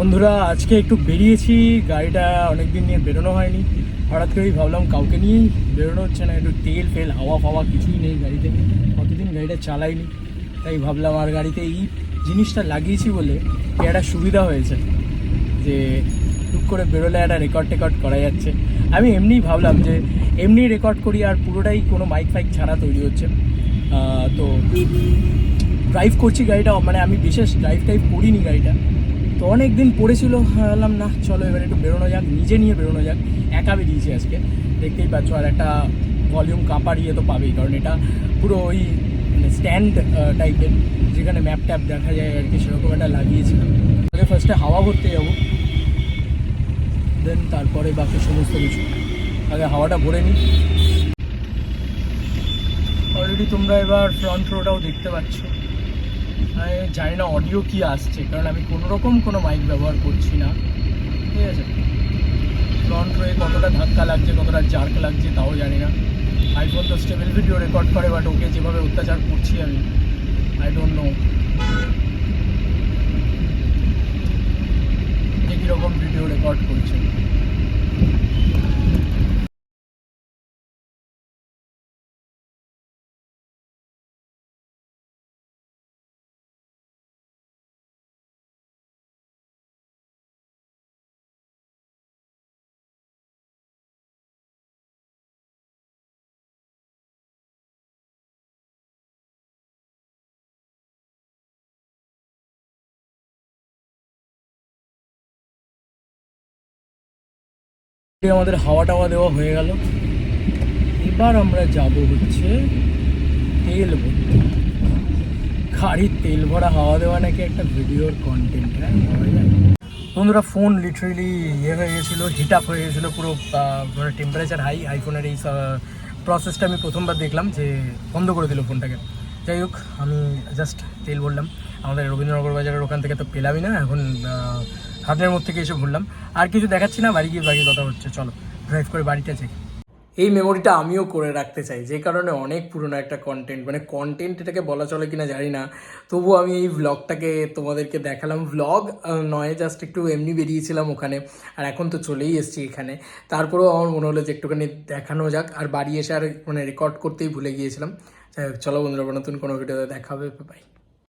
বন্ধুরা, আজকে একটু বেরিয়েছি। গাড়িটা অনেক দিন নিয়ে বেরোনো হয়নি। হঠাৎ করেই ভাবলাম কাউকে নিয়েই বেরোনো হচ্ছে না। একটু তেল ফেল, হাওয়া ফাওয়া কিছুই নেই গাড়িতে। কতদিন গাড়িটা চালাইনি, তাই ভাবলাম আর গাড়িতে এই জিনিসটা লাগিয়েছি বলে একটা সুবিধা হয়েছে যে টুক করে বেরোলে একটা রেকর্ড টেকর্ড করা যাচ্ছে। আমি এমনিই ভাবলাম যে এমনি রেকর্ড করি আর পুরোটাই কোনো মাইক ফাইক ছাড়া তৈরি হচ্ছে। তো ড্রাইভ করছি গাড়িটা। মানে আমি বিশেষ ড্রাইভ টাইভ করিনি গাড়িটা। তো অনেক দিন পড়েছিল ভাবলাম না, চলো, এবার একটু বেরোনো যাক, নিজে নিয়ে বেরোনো যাক। একা বেরিয়েছি আজকে। দেখতেই পাচ্ছ, আর একটা ভলিউম কাঁপার ইয়ে তো পাবেই, কারণ এটা পুরো ওই মানে স্ট্যান্ড টাইপের, যেখানে ম্যাপ ট্যাপ দেখা যায় আর কি, সেরকম একটা লাগিয়েছিলাম। আগে ফার্স্টে হাওয়া ভরতে যাব দেন তারপরে বাকি সমস্ত কিছু। আগে হাওয়াটা ভরে নিই। অলরেডি তোমরা এবার ফ্রন্ট রোটাও দেখতে পাচ্ছ। জানি না অডিও কি আসছে, কারণ আমি কোনো রকম কোনো মাইক ব্যবহার করছি না। ঠিক আছে? ফ্রন্ট রোয়ে কতটা ধাক্কা লাগছে, কতটা জার্ক লাগছে, তাও জানি না। আইফোন তো স্টেবল ভিডিও রেকর্ড করে বাট ওকে যেভাবে অত্যাচার করছি আমি আই ডোন্ট নো যে কীরকম ভিডিও রেকর্ড করছে। আমাদের হাওয়া টাওয়া দেওয়া হয়ে গেল। এবার আমরা যাব হচ্ছে তেল ভরতে। গাড়ির তেল ভরা হাওয়া দেওয়া নাকি একটা ভিডিওর কন্টেন্ট হ্যাঁ? বন্ধুরা ফোন লিটারেলি ইয়ে হয়ে গেছিল হিট আপ হয়ে গেছিল, পুরো মানে টেম্পারেচার হাই আইফোনের এই প্রসেসটা আমি প্রথমবার দেখলাম যে বন্ধ করে দিল ফোনটাকে যাই হোক, আমি জাস্ট তেল বললাম আমাদের রবীন্দ্রনগর বাজারের ওখান থেকে তো পেলামই না, এখন হাতের মধ্যে থেকে এসে ভরলাম আর কিছু দেখাচ্ছি না, বাড়ি গিয়ে বাকি কথা হচ্ছে চলো ড্রাইভ করে বাড়িটা যাই এই মেমোরিটা আমিও করে রাখতে চাই, যে কারণে অনেক পুরনো একটা কন্টেন্ট মানে কন্টেন্ট এটাকে বলা চলে কিনা জানি না। তবুও আমি এই ভ্লগটাকে তোমাদেরকে দেখালাম। ভ্লগ নয় জাস্ট একটু এমনি বেরিয়েছিলাম ওখানে, আর এখন তো চলেই এসেছি এখানে। তারপরেও আমার মনে হলো যে একটুখানি দেখানো যাক, আর বাড়ি এসে আর মানে রেকর্ড করতেই ভুলে গিয়েছিলাম। চলো বন্ধুরা, নতুন কোনো ভিডিওতে দেখা হবে বাই